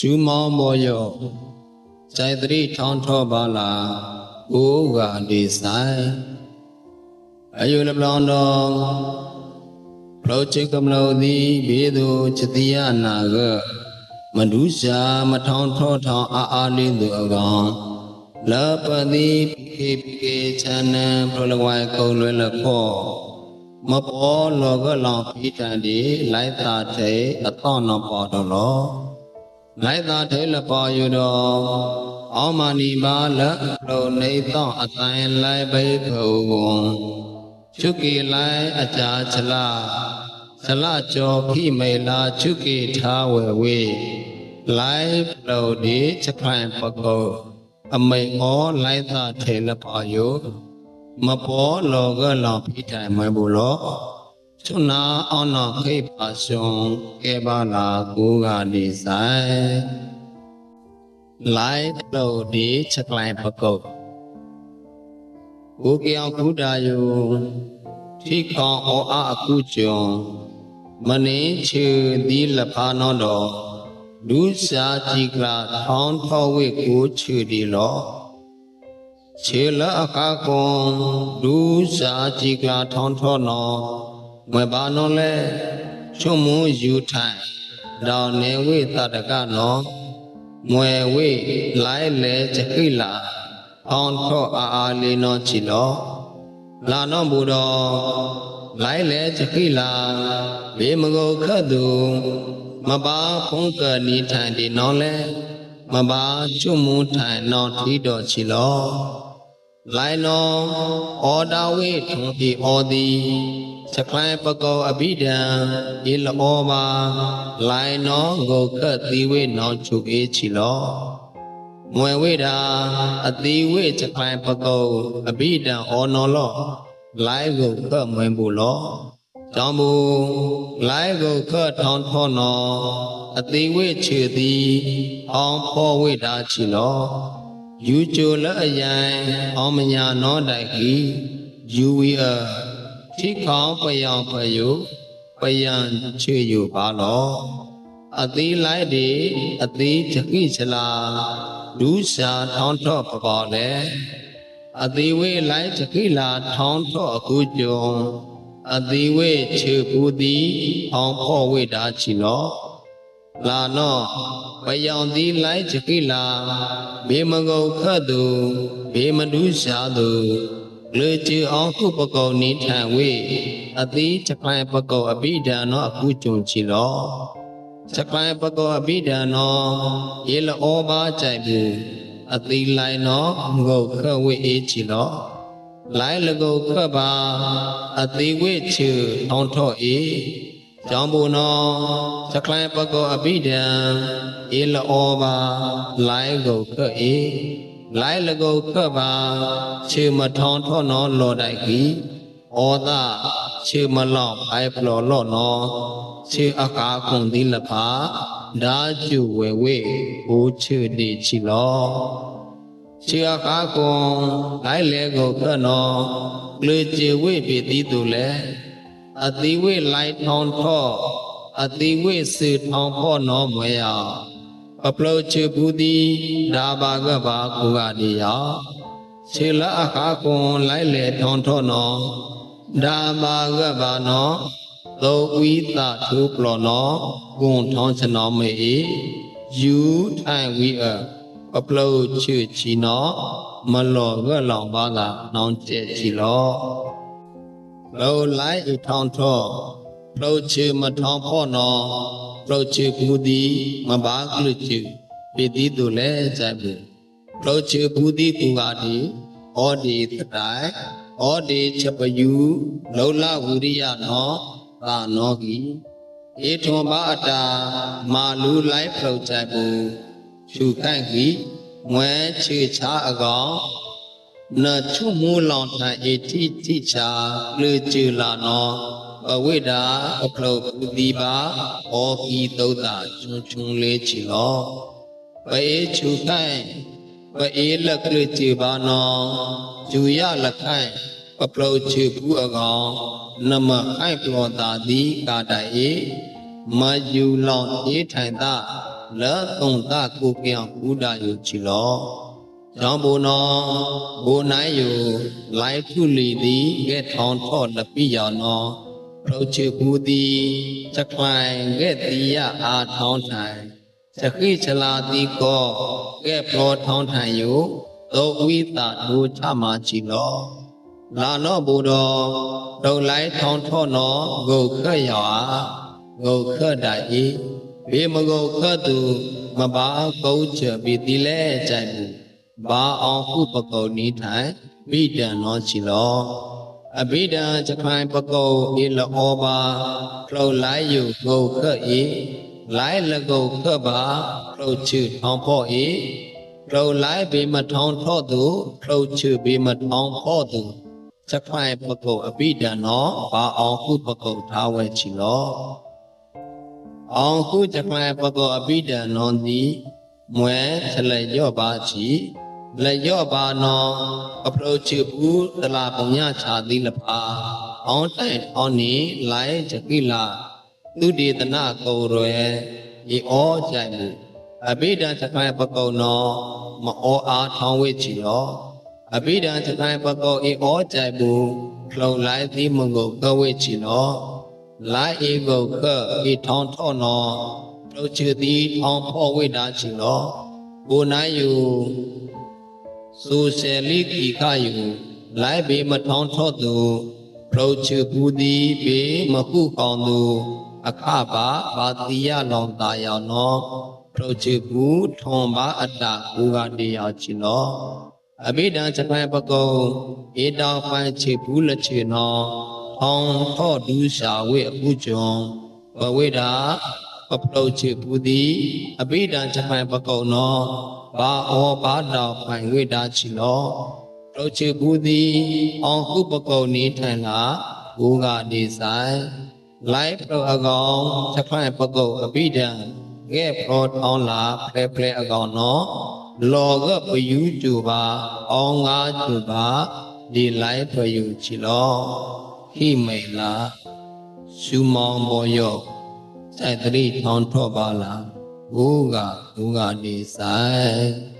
ရှုမောမောယောဇိုင်တရိထောင်းထောပါလာကိုးကဒီဆိုင်အယုလပလောင်တော်ပလောချိကမလောသည်ဘေသူချတိယနာကမဒုရှာမထောင်းထောထောင်းအာအာလေးသူအကောင်လပတိပိကေပိကေချာနံပရလဝိုင်ကုံလွယ်လခောမပေါ်လောကလောင်ဖိတံဒီလိုက်တာတေအတော့နပေါ်တော်လော လိုက်သာထဲလပေါ်ယူတော်အောမဏိပါလလုံနေသောအတိုင်းလိုက်ဘိခုံချုပ်ကေလိုက်အကြာချလာဇလကြောခိမေလာချုပ်ကေထားဝေဝေလိုက်လုံဒီချက်ခိုင်ပကောအမိန်ဩလိုက်သာထဲလပေါ်ယူမပေါ်လောကလောဖိတိုင်မွဲဘူးလော ชุนา အောင်းတော်ခိပါရှင်ကဲပါလာကိုကဒီဆိုင်လိုက်လို့ဒီချက်လိုက်ပကုတ်ကိုကြောင်ခုတာယုထိခေါဩအာအကုကျွံမနေချေဒီလဖာနောတော်ဒုစာကြည်ကလာထောင်းထောဝိကိုချေဒီလောခြေလအခါကွန်ဒုစာကြည်ကလာထောင်းထောနော မဘာနောလဲချုံမူယူထိုင်တော်နေဝိတတကနောမွယ်ဝိလိုက်လေချခိလာအောင်ထောအာအာလေးနောချီလောလာနောဘူတော်လိုက်လေချခိလာဘေမကုခတ်သူမဘာဖုံးကနီထိုင်ဒီနောလဲမဘာချုံမူထိုင်နောထီတော်ချီလော လိုင်နောဩဒါဝိထုံဤဩသည်စကလိုင်းပကောအဘိဒံဤလောပါလိုင်နောဂုတ်ကတိဝိနောချုပ်အေးချီလောမွယ်ဝိတာအတိဝိစကလိုင်းပကောအဘိဒံဩနောလောလိုင်ဂုတ်ကမွင်ဘူးလောကြောင့်မူလိုင်ဂုတ်ကထောင်းထောနောအတိဝိချေသည်အောင်ဖောဝိတာချီလော ယူကျိုလအယံအောင်မညာနောတိုင်ဤယူဝီအထိခေါပယောင်ဖယုပယံချွေယူပါလောအသီးလိုက်ဒီအသီးချကိချလာဒုရှာထောင်းတော့ပပေါ်လေအသီးဝေးလိုက်ချကိလာထောင်းတော့အခုကြုံအသီးဝေးချေပူသည်အောင်ဖောဝိတာချီလော လာနောပယောင်သီလိုက်ချကိလာဘေမကုတ်ခတ်သူဘေမဒုရှာသူလေချီအောင်ခုပကောနိထံဝေအတိချက်ခိုင်ပကောအဘိဓာနောအခုကြုံချီလောချက်ခိုင်ပကောအဘိဓာနောယေလောဘာကြိုက်ဘူးအတိလိုက်နောငုတ်ခဝေအေးချီလောလိုက်လကုတ်ခပါအတိဝိချေထောင်းထော့အေး ကြောင့်ဘုနောစကလိုင်းပကောအဘိဓံဧလောဘာလိုက်ကိုခအေလိုက်လကိုခပါခြေမထောင်းထောနောလောတိုက်ကြီးဩဒခြေမလောင်းအိုင်ဖလောလောနောခြေအကာကွန်ဒီလဖာဒါကျူဝေဝေဘူချေတိချီလောခြေအကာကွန်လိုက်လေကိုခနောလေချေဝေပိတိတုလေ အတိဝိလိုက်ထောင်းထောအတိဝိစေထောင်းဖောနောမွေယအပလောချေဘူးတိဒါဘာကဘာကုကတိယခြေလအခါကွန်လိုက်လေထောင်းထောနောဒါဘာကဘာနောသောဝိသထုပလောနောဂုံထောင်းချနောမေယူထိုင်ဝိအအပလောချေချီနောမလောကလောင်ပါသာနောင်ကျဲချီလော လောလိုက်အထောင်းထောလောချေမထောင်းဖောနောလောချေဘူးတိမဘာကလုချေပိတိတုလဲကြိုက်ပြီလောချေဘူးတိပူပါတိဩဒီတတိုင်ဩဒီချက်ပယူလောလဝုရိယနောသာနောကီဧထွန်ဘာအတာမာလူလိုက်ဖလောက်ကြိုက်ဘူးရှုခိုက်ကြီးငွဲချေချာအကောင် နချုမူလောင်ထံဧတိတိချာလေကျလာနောအဝိဒါအဖလုပုတိပါဩကီသုဒ္ဓချွန်ချွန်လေးချီလောပေချူခိုင်ပေလက်ကလေးချီပါနောဂျူရလခိုင်ပပလုချီဘူးအကောင်နမအိုက်ပလောတာတိကာတိုင်မယူလောင်အေးထိုင်တာလက်သုံးသကိုပြောင်ဥဒယုချီလော ကြောင့်ဘုနောဘုနိုင်ယုလိုက်ထုလီသည်ကဲထောင်းထော့လပိယောနောပရုချေဘူးသည်ချက်ခိုင်ကဲတိယအာထောင်းထိုင်စခိချလာတိကောကဲပရောထောင်းထိုင်ယုသောဝိတာဒုချမချီလောလာနောဘူတော်ဒုံလိုက်ထောင်းထောနောဂုတ်ခတ်ရောဂုတ်ခတ်တိုင်ဤဘေမဂုတ်ခတ်သူမပါကုတ်ချပြီတိလဲကြိုင်ဘူး ဘာအောင်ဟုပကုတ်နီးထိုင်ဘိဒံနောချီလောအဘိဒံချခိုင်ပကုတ်ဤလောပါဖလုတ်လိုက်ယူဂုတ်ခတ်ဤလိုက်လကုတ်ခတ်ပါဖလုတ်ချူထောင်းဖို့ဤဖလုတ်လိုက်ဘေမထောင်းထော့သူဖလုတ်ချူဘေမထောင်းဖို့သူချက်ဖိုင်ပကုတ်အပိဒံနောဘာအောင်ခုပကုတ်ထားဝဲချီလောအောင်ခုချက်ဖိုင်ပကုတ်အပိဒံနောတိမွဲချလက်ရော့ပါချီ လက်ရော့ပါနောအပရောချီဘူးတလာပုံညချာသီလပါအောင်တိုင်အောင်နီလိုက်ချကိလာသူဒေသနာကိုရွယ်ဤဩကြိုင်မှုအပိဒံချက်ဖိုင်ပကုတ်နောမဩအားထောင်းဝဲချီရောအဘိဓမ္မတိုင်းပကောဧဩကြိုက်ဘူးဖလုံလိုက်သည်မငုတ်ကဝိချီနောလာဧကုတ်ကဤထောင်းထောနောပြုချီသည်ထောင်းဖောဝိတာချီနောဘုနာယု စူဆယ်လိကိခယုလိုက်ဘေမထောင်းထောသူပြုချီဘူးသည်ဘေမခုကောင်းသူအခပါဘာတိယလောင်တာယောနောပြုချီဘူးထွန်ပါအတ္တဘူကတရားချီနောအဘိဓမ္မစပိုင်ပကုံဧတောင်ပိုင်ချေဘူးလက်ချေနောထောင်းထော့ဒူးရှာဝေအပုကျွန်ဘဝိဒါ ပပလုတ်ချေဘူးသည်အဘိဓမ္မစပိုင်ပကုံနောဘာဩဘာတော်ပိုင်ဝိဒါချီလောပလုတ်ချေဘူးသည်အောင်ခုပကုံနေထိုင်လာဘူကနေဆိုင်လိုက်ပရောအကောင်စပိုင်ပကုံအဘိဓမ္မငဲ့ပရောထောင်းလာဖလဲဖလဲအကောင်နောလောကပယူကျူပါအောင်ငါကျူပါဒီလိုက်ဖယူချီလောဟိမိန်လာရှုမောင်ဘောယော စိုက်တရိထောင်းထော့ပါလားဘူကဘူကနေဆိုင်